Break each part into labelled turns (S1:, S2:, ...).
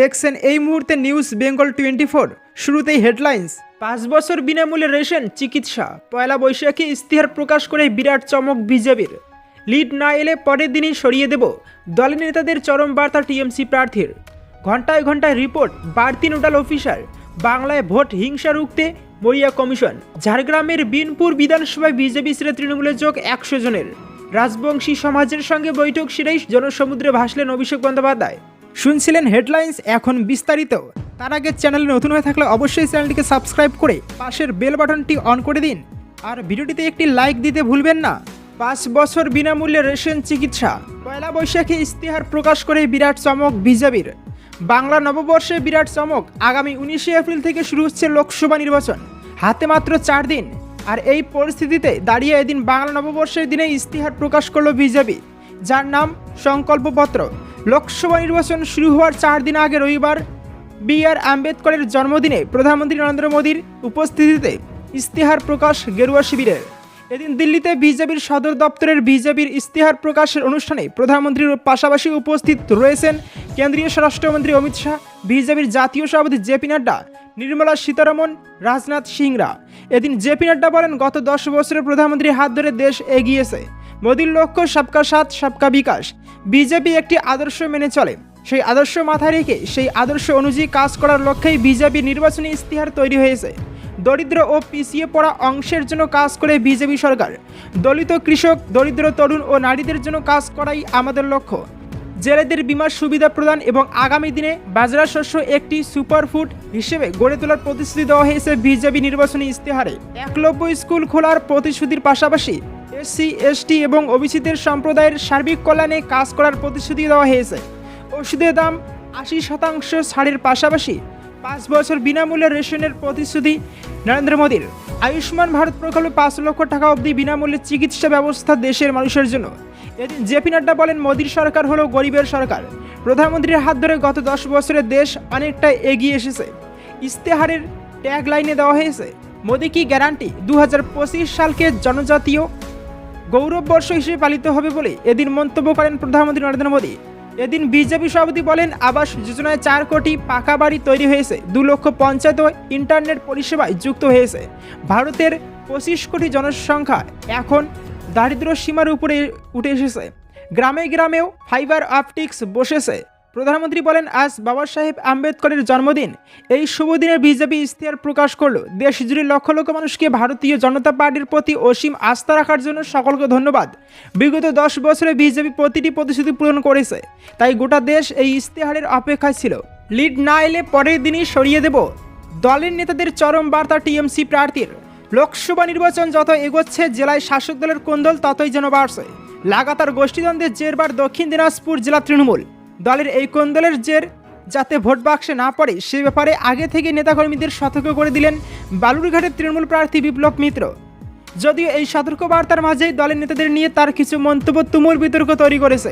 S1: দেখছেন এই মুহূর্তে নিউজ বেঙ্গল টোয়েন্টি ফোর শুরুতেই হেডলাইন্স পাঁচ বছর বিনামূল্যে রেশন, চিকিৎসা। পয়লা বৈশাখে ইস্তিহার প্রকাশ করে বিরাট চমক বিজেপির। লিড না এলে পরের দিনই সরিয়ে দেব দলের নেতাদের চরম বার্তা টিএমসি প্রার্থীর। ঘন্টায় ঘন্টায় রিপোর্ট, বাড়তি নোডাল অফিসার। বাংলায় ভোট হিংসা রুখতে মরিয়া কমিশন। ঝাড়গ্রামের বিনপুর বিধানসভায় বিজেপি ছেড়ে তৃণমূলের যোগ একশো জনের। রাজবংশী সমাজের সঙ্গে বৈঠক সেরেই জনসমুদ্রে ভাসলেন অভিষেক বন্দ্যোপাধ্যায়। শুনছিলেন হেডলাইন্স, এখন বিস্তারিত। তার আগে চ্যানেলে নতুন হয়ে থাকলে অবশ্যই চ্যানেলটিকে সাবস্ক্রাইব করে পাশের বেল বাটনটি অন করে দিন। আর ভিডিওটিতে একটি লাইক দিতে ভুলবেন না। পাঁচ বছর বিনামূল্যে রেশন চিকিৎসা। পয়লা বৈশাখে ইস্তিহার প্রকাশ করে বিরাট চমক বিজেপির বাংলা নববর্ষে বিরাট চমক আগামী উনিশে এপ্রিল থেকে শুরু হচ্ছে লোকসভা নির্বাচন। হাতে মাত্র চার দিন। আর এই পরিস্থিতিতে দাঁড়িয়ে এদিন বাংলা নববর্ষের দিনে ইস্তিহার প্রকাশ করল বিজেপি। যার নাম সংকল্পপত্র। লোকসভা নির্বাচন শুরু হওয়ার চার দিন আগে রবিবার বি আর আম্বেদকরের জন্মদিনে প্রধানমন্ত্রী নরেন্দ্র মোদীর উপস্থিতিতে ইস্তেহার প্রকাশ গেরুয়া শিবিরের। এদিন দিল্লিতে বিজেপির সদর দপ্তরের বিজেপির ইস্তিহার প্রকাশের অনুষ্ঠানে প্রধানমন্ত্রীর পাশাপাশি উপস্থিত রয়েছেন কেন্দ্রীয় স্বরাষ্ট্রমন্ত্রী অমিত শাহ, বিজেপির জাতীয় সভাপতি জেপি নাড্ডা, নির্মলা সীতারমন, রাজনাথ সিংরা। এদিন জেপি নাড্ডা বলেন, গত দশ বছরের প্রধানমন্ত্রীর হাত ধরে দেশ এগিয়েছে। মোদীর লক্ষ্য সবকা সাথ, সবকা বিকাশ। বিজেপি একটি আদর্শ মেনে চলে। সেই আদর্শ মাথায় রেখে সেই আদর্শ অনুযায়ী কাজ করার লক্ষ্যেই বিজেপি নির্বাচনী ইস্তিহার তৈরি হয়েছে। দরিদ্র ও পিছিয়ে পড়া অংশের জন্য কাজ করে বিজেপি সরকার। দলিত কৃষক, দরিদ্র তরুণ ও নারীদের জন্য কাজ করাই আমাদের লক্ষ্য। জেলেদের বিমার সুবিধা প্রদান এবং আগামী দিনে বাজরা শস্য একটি সুপারফুড হিসেবে গড়ে তোলার প্রতিশ্রুতি দেওয়া হয়েছে বিজেপি নির্বাচনী ইস্তেহারে একলব্য স্কুল খোলার প্রতিশ্রুতির পাশাপাশি এসসি, এসটি এবং ওবিসিদের সম্প্রদায়ের সার্বিক কল্যাণে কাজ করার প্রতিশ্রুতি দেওয়া হয়েছে। ওষুধের দাম আশি শতাংশ ছাড়ের পাশাপাশি পাঁচ বছর বিনামূল্যে রেশনের প্রতিশ্রুতি নরেন্দ্র মোদীর। আয়ুষ্মান ভারত প্রকল্পে পাঁচ লক্ষ টাকা অবধি বিনামূল্যে চিকিৎসা ব্যবস্থা দেশের মানুষের জন্য। এদিন জেপি নাড্ডা বলেন, মোদীর সরকার হলো গরিবের সরকার। প্রধানমন্ত্রীর হাত ধরে গত দশ বছরে দেশ অনেকটা এগিয়ে এসেছে। ইস্তেহারের ট্যাগ লাইনে দেওয়া হয়েছে, মোদী কি গ্যারান্টি দু হাজার পঁচিশ সালকে জনজাতীয় গৌরব বর্ষ হিসেবে পালিত হবে বলে এদিন মন্তব্য করেন প্রধানমন্ত্রী নরেন্দ্র মোদী। এদিন বিজেপি সভাপতি বলেন, আবাস যোজনায় চার কোটি পাকা বাড়ি তৈরি হয়েছে, দু লক্ষ পঞ্চায়েত ইন্টারনেট পরিষেবায় যুক্ত হয়েছে। ভারতের পঁচিশ কোটি জনসংখ্যা এখন দারিদ্র সীমার উপরে উঠে এসেছে। গ্রামে গ্রামেও ফাইবার অপটিক্স বসেছে। প্রধানমন্ত্রী বলেন, আজ বাবা সাহেব আম্বেদকরের জন্মদিন। এই শুভ দিনে বিজেপি ইশতেহার প্রকাশ করল। দেশ জুড়ে লক্ষ লক্ষ মানুষকে ভারতীয় জনতা পার্টির প্রতি অসীম আস্থা রাখার জন্য সকলকে ধন্যবাদ। বিগত দশ বছরে বিজেপি প্রতিটি প্রতিশ্রুতি পূরণ করেছে। তাই গোটা দেশ এই ইশতেহারের অপেক্ষায় ছিল। লিড না এলে পরের দিনই সরিয়ে দেব। দলের নেতাদের চরম বার্তা টিএমসি প্রার্থীর। লোকসভা নির্বাচন যত এগোচ্ছে, জেলায় শাসক দলের কোন্দল ততই যেন বাড়ছে। লাগাতার গোষ্ঠীদ্বন্দ্বের জেরবার দক্ষিণ দিনাজপুর জেলা তৃণমূল। দলের এই কোন্দলের জের যাতে ভোট বাক্সে না পড়ে, সে ব্যাপারে আগে থেকে নেতাকর্মীদের সতর্ক করে দিলেন বালুরঘাটের তৃণমূল প্রার্থী বিপ্লব মিত্র। যদিও এই সতর্ক বার্তার মাঝেই দলের নেতাদের নিয়ে তার কিছু মন্তব্য তুমুল বিতর্ক তৈরি করেছে।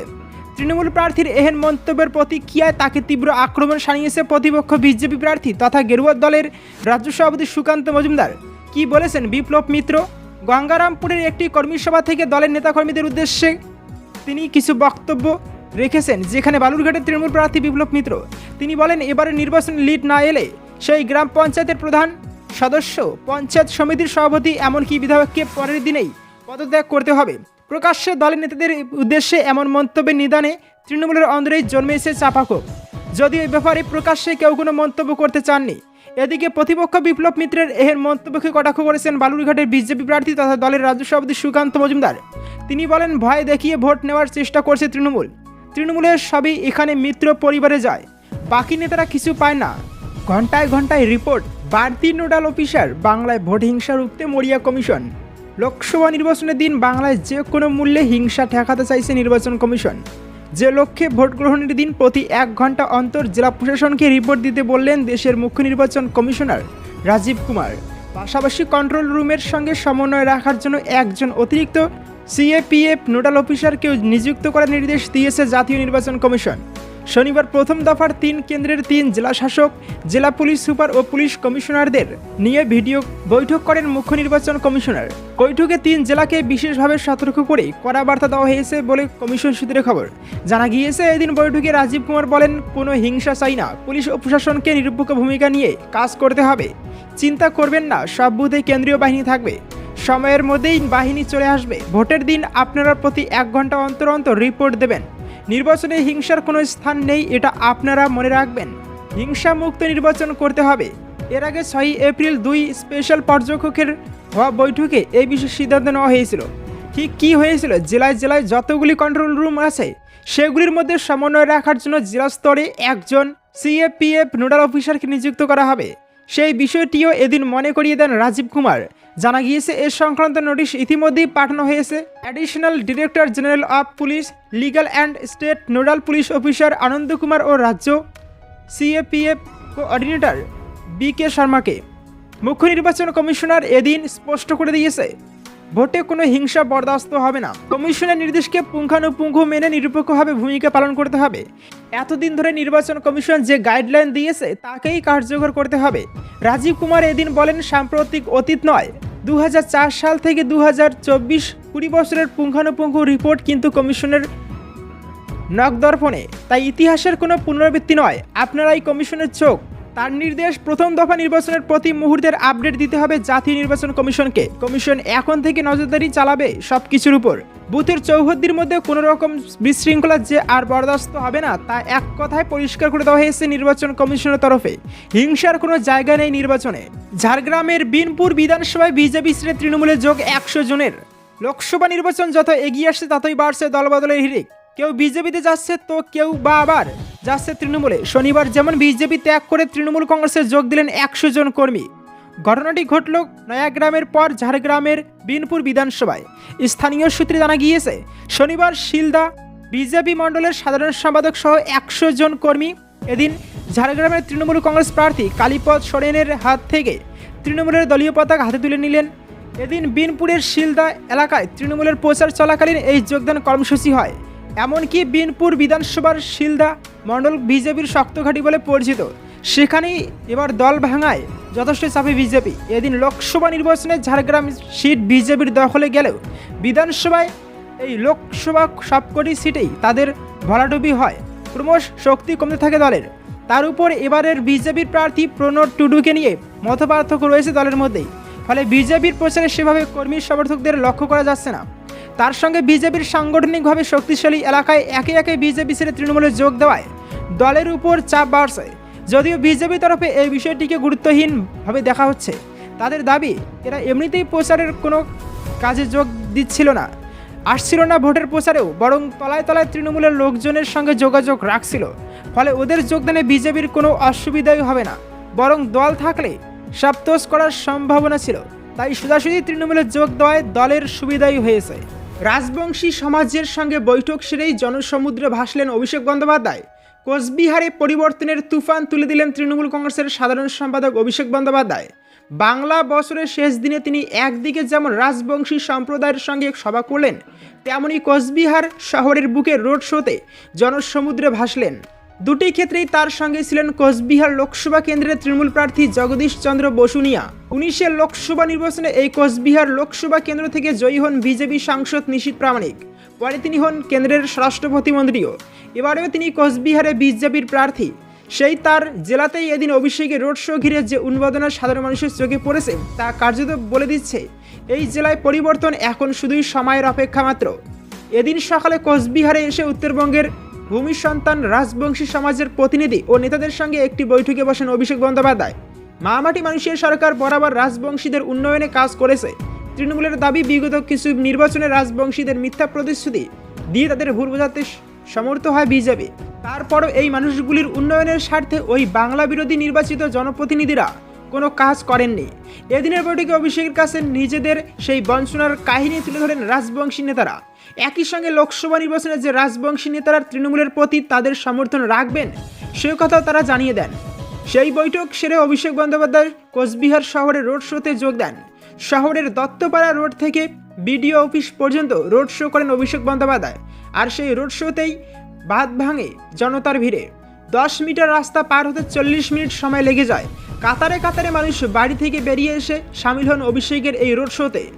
S1: তৃণমূল প্রার্থীর এহেন মন্তব্যের প্রতিক্রিয়ায় তাকে তীব্র আক্রমণ শানিয়েছে প্রতিপক্ষ বিজেপি প্রার্থী তথা গেরুয়া দলের রাজ্য সভাপতি সুকান্ত মজুমদার। কি বলেছেন বিপ্লব মিত্র? গঙ্গারামপুরের একটি কর্মী সভা থেকে দলের নেতাকর্মীদের উদ্দেশ্যে তিনি কিছু বক্তব্য রেখেছেন, যেখানে বালুরঘাটের তৃণমূল প্রার্থী বিপ্লব মিত্র। তিনি বলেন, এবারে নির্বাচন লিড না এলে সেই গ্রাম পঞ্চায়েতের প্রধান সদস্য, পঞ্চায়েত সমিতির সভাপতি, এমনকি বিধায়ককে পরের দিনেই পদত্যাগ করতে হবে। প্রকাশ্যে দলের নেতাদের উদ্দেশ্যে এমন মন্তব্যের নিদানে তৃণমূলের অন্দরেই জন্মেছে চাপাক্ষোভ যদিও এ ব্যাপারে প্রকাশ্যে কেউ কোনো মন্তব্য করতে চাননি। এদিকে প্রতিপক্ষ বিপ্লব মিত্রের এর মন্তব্যকে কটাক্ষ করেছেন বালুরঘাটের বিজেপি প্রার্থী তথা দলের রাজ্য সভাপতি সুকান্ত মজুমদার। তিনি বলেন, ভয় দেখিয়ে ভোট নেওয়ার চেষ্টা করছে তৃণমূল। তৃণমূলের সবই এখানে মিত্র পরিবারে যায়। বাকি নেতারা কিছু পায় না। ঘন্টায় ঘন্টায় রিপোর্ট, বাড়তি নোডাল অফিসার, বাংলায় ভোট হিংসা রুখতে মরিয়া কমিশন। লোকসভা নির্বাচনের দিন বাংলায় যে কোনো মূল্যে হিংসা ঠেকাতে চাইছে নির্বাচন কমিশন। যে লক্ষ্যে ভোট গ্রহণের দিন প্রতি এক ঘণ্টা অন্তর জেলা প্রশাসনকে রিপোর্ট দিতে বললেন দেশের মুখ্য নির্বাচন কমিশনার রাজীব কুমার। পাশাপাশি কন্ট্রোল রুমের সঙ্গে সমন্বয় রাখার জন্য একজন অতিরিক্ত সিএপিএফ নোডাল অফিসারকেও নিযুক্ত করার নির্দেশ দিয়েছে জাতীয় নির্বাচন কমিশন। শনিবার প্রথম দফার তিন কেন্দ্রের তিন জেলা শাসক, জেলা পুলিশ সুপার ও পুলিশ কমিশনারদের নিয়ে ভিডিও বৈঠক করেন মুখ্য নির্বাচন কমিশনার। বৈঠকে তিন জেলাকে বিশেষভাবে সতর্ক করে কড়া বার্তা দেওয়া হয়েছে বলে কমিশন সূত্রে খবর। জানা গিয়েছে, এদিন বৈঠকে রাজীব কুমার বলেন, কোনো হিংসা চাই না, পুলিশ ও প্রশাসনকে নিরপেক্ষ ভূমিকা নিয়ে কাজ করতে হবে। চিন্তা করবেন না, সব বুথে কেন্দ্রীয় বাহিনী থাকবে। সময়ের মধ্যেই বাহিনী চলে আসবে। ভোটের দিন আপনারা প্রতি এক ঘণ্টা অন্তর অন্তর রিপোর্ট দেবেন। নির্বাচনে হিংসার কোনো স্থান নেই, এটা আপনারা মনে রাখবেন। হিংসা মুক্ত নির্বাচন করতে হবে। এর আগে ছয়ই এপ্রিল দুই স্পেশাল পর্যবেক্ষকের হওয়া বৈঠকে এই বিষয়ে সিদ্ধান্ত নেওয়া হয়েছিল। ঠিক কী হয়েছিল? জেলায় জেলায় যতগুলি কন্ট্রোল রুম আছে, সেগুলির মধ্যে সমন্বয় রাখার জন্য জেলা স্তরে একজন সিএপিএফ নোডাল অফিসারকে নিযুক্ত করা হবে। সেই বিষয়টিও এদিন মনে করিয়ে দেন রাজীব কুমার। জানা গিয়েছে, এ সংক্রান্ত নোটিশ ইতিমধ্যেই পাঠানো হয়েছে। Additional director general of police legal and state nodal police officer Anand Kumar ও রাজ্য সিএপিএফ কোঅর্ডিনেটর বি কে। শর্মাকে মুখ্য নির্বাচন কমিশনার এদিন স্পষ্ট করে দিয়েছে ভোটে কোনো হিংসা বরদাস্ত হবে না। কমিশনের নির্দেশকে পুঙ্খানুপুঙ্খ মেনে নিরপেক্ষভাবে ভূমিকা পালন করতে হবে। এতদিন ধরে নির্বাচন কমিশন যে গাইডলাইন দিয়েছে, তাকেই কার্যকর করতে হবে। রাজীব কুমার এদিন বলেন, সাম্প্রতিক অতীত নয় দু সাল থেকে দু হাজার কুড়ি বছরের পুঙ্খানুপুঙ্খ রিপোর্ট কিন্তু কমিশনের নকদর্পণে তাই ইতিহাসের কোনো পুনরাবৃত্তি নয়। আপনারাই কমিশনের চোখ তার নির্দেশ, প্রথম দফা নির্বাচনের প্রতি মুহূর্তের আপডেট দিতে হবে জাতীয় নির্বাচন কমিশনকে। কমিশন এখন থেকে নজরদারি চালাবে সব কিছুর উপর। বুথের চৌহদ্দির মধ্যে কোনো রকম বিশৃঙ্খলা যে আর বরদাস্ত হবে না, তা এক কথায় পরিষ্কার করে দেওয়া হয়েছে নির্বাচন কমিশনের তরফে। হিংসার কোনো জায়গা নেই নির্বাচনে। ঝাড়গ্রামের বিনপুর বিধানসভায় বিজেপি শ্রে তৃণমূলের যোগ একশো জনের। লোকসভা নির্বাচন যত এগিয়ে আসছে, ততই বাড়ছে দলবদলের হিরিক কেউ বিজেপিতে যাচ্ছে তো কেউ বা আবার যাচ্ছে তৃণমূলে। শনিবার যেমন বিজেপি ত্যাগ করে তৃণমূল কংগ্রেসে যোগ দিলেন একশো জন কর্মী। ঘটনাটি ঘটল নয়াগ্রামের পর ঝাড়গ্রামের বিনপুর বিধানসভায়। স্থানীয় সূত্রে জানা গিয়েছে, শনিবার শিলদা বিজেপি মণ্ডলের সাধারণ সম্পাদক সহ একশো জন কর্মী। এদিন ঝাড়গ্রামের তৃণমূল কংগ্রেস প্রার্থী কালীপদ সোরেনের হাত থেকে তৃণমূলের দলীয় পতাকা হাতে তুলে নিলেন। এদিন বিনপুরের শিলদা এলাকায় তৃণমূলের প্রচার চলাকালীন এই যোগদান কর্মসূচি হয়। এমনকি বিনপুর বিধানসভার শিলদা মণ্ডল বিজেপির শক্ত ঘাঁটি বলে পরিচিত। সেখানেই এবার দল ভাঙায় যথেষ্ট চাপে বিজেপি। এদিন লোকসভা নির্বাচনে ঝাড়গ্রাম সিট বিজেপির দখলে গেলেও বিধানসভায় এই লোকসভা সবকটি সিটেই তাদের ভরাডুবি হয়। ক্রমশ শক্তি কমতে থাকে দলের। তার উপর এবারের বিজেপির প্রার্থী প্রণব টুডুকে নিয়ে মতপার্থক্য রয়েছে দলের মধ্যেই। ফলে বিজেপির প্রচারে সেভাবে কর্মী সমর্থকদের লক্ষ্য করা যাচ্ছে না। তার সঙ্গে বিজেপির সাংগঠনিকভাবে শক্তিশালী এলাকায় একে একে বিজেপি ছেড়ে তৃণমূলে যোগ দেওয়ায় দলের উপর চাপ বাড়ছে। যদিও বিজেপি তরফে এই বিষয়টিকে গুরুত্বহীনভাবে দেখা হচ্ছে। তাদের দাবি, এরা এমনিতেই প্রচারের কোনো কাজে যোগ দিচ্ছিল না। আসছিল না ভোটের প্রচারেও, বরং তলায় তলায় তৃণমূলের লোকজনের সঙ্গে যোগাযোগ রাখছিল। ফলে ওদের যোগদানে বিজেপির কোনো অসুবিধাই হবে না। বরং দল থাকলে সাপ্তোষ করার সম্ভাবনা ছিল। তাই সোজাসুজি তৃণমূলে যোগ দেওয়ায় দলের সুবিধাই হয়েছে। রাজবংশী সমাজের সঙ্গে বৈঠক সেরেই জনসমুদ্রে ভাসলেন অভিষেক বন্দ্যোপাধ্যায়। কোচবিহারে পরিবর্তনের তুফান তুলে দিলেন তৃণমূল কংগ্রেসের সাধারণ সম্পাদক অভিষেক বন্দ্যোপাধ্যায়। বাংলা বছরের শেষ দিনে তিনি একদিকে যেমন রাজবংশী সম্প্রদায়ের সঙ্গে সভা করলেন, তেমনি কোচবিহার শহরের বুকে রোড শোতে জনসমুদ্রে ভাসলেন। দুটি ক্ষেত্রেই তার সঙ্গে ছিলেন কোচবিহার লোকসভা কেন্দ্রের তৃণমূল প্রার্থী জগদীশ চন্দ্র বসুনিয়া। উনিশের লোকসভা নির্বাচনে এই কোচবিহার লোকসভা কেন্দ্র থেকে জয়ী হন বিজেপি সাংসদ নিশীত প্রামাণিক। পরে তিনি হন কেন্দ্রের স্বরাষ্ট্র প্রতিমন্ত্রীও এবারেও তিনি কোচবিহারে বিজেপির প্রার্থী। সেই তার জেলাতেই এদিন অভিষেকের রোড শো ঘিরে যে উন্মাদনা সাধারণ মানুষের চোখে পড়েছে, তা কার্যত বলে দিচ্ছে, এই জেলায় পরিবর্তন এখন শুধুই সময়ের অপেক্ষা মাত্র। এদিন সকালে কোচবিহারে এসে উত্তরবঙ্গের ভূমি সন্তান রাজবংশী সমাজের প্রতিনিধি ও নেতাদের সঙ্গে একটি বৈঠকে বসেন অভিষেক বন্দ্যোপাধ্যায়। মামাটি মানুষের সরকার বরাবর রাজবংশীদের উন্নয়নে কাজ করেছে। তৃণমূলের দাবি, বিগত কিছু নির্বাচনে রাজবংশীদের মিথ্যা প্রতিশ্রুতি দিয়ে তাদের ভুল বোঝাতে সমর্থ হয় বিজেপি। তারপরও এই মানুষগুলির উন্নয়নের স্বার্থে ওই বাংলা বিরোধী নির্বাচিত জনপ্রতিনিধিরা কোনো কাজ করেননি। এদিনের বৈঠকে অভিষেকের কাছে নিজেদের সেই বঞ্চনার কাহিনী তুলে ধরেন রাজবংশী নেতারা। একই সঙ্গে লোকসভা নির্বাচনে যে রাজবংশী নেতারা তৃণমূলের প্রতি তাদের সমর্থন রাখবেন, সে কথাও তারা জানিয়ে দেন। সেই বৈঠক সেরে অভিষেক বন্দ্যোপাধ্যায় কোচবিহার শহরে রোড শোতে যোগ দেন। শহরের দত্তপাড়া রোড থেকে বিডিও অফিস পর্যন্ত রোড শো করেন অভিষেক বন্দ্যোপাধ্যায়। আর সেই রোড শোতেই বাঁধ ভাঙে জনতার ভিড়ে। দশ মিটার রাস্তা পার হতে চল্লিশ মিনিট সময় লেগে যায়। কাতারে কাতারে মানুষ বাড়ি থেকে বেরিয়ে এসে সামিল হন অভিষেকের এই রোড শোতে।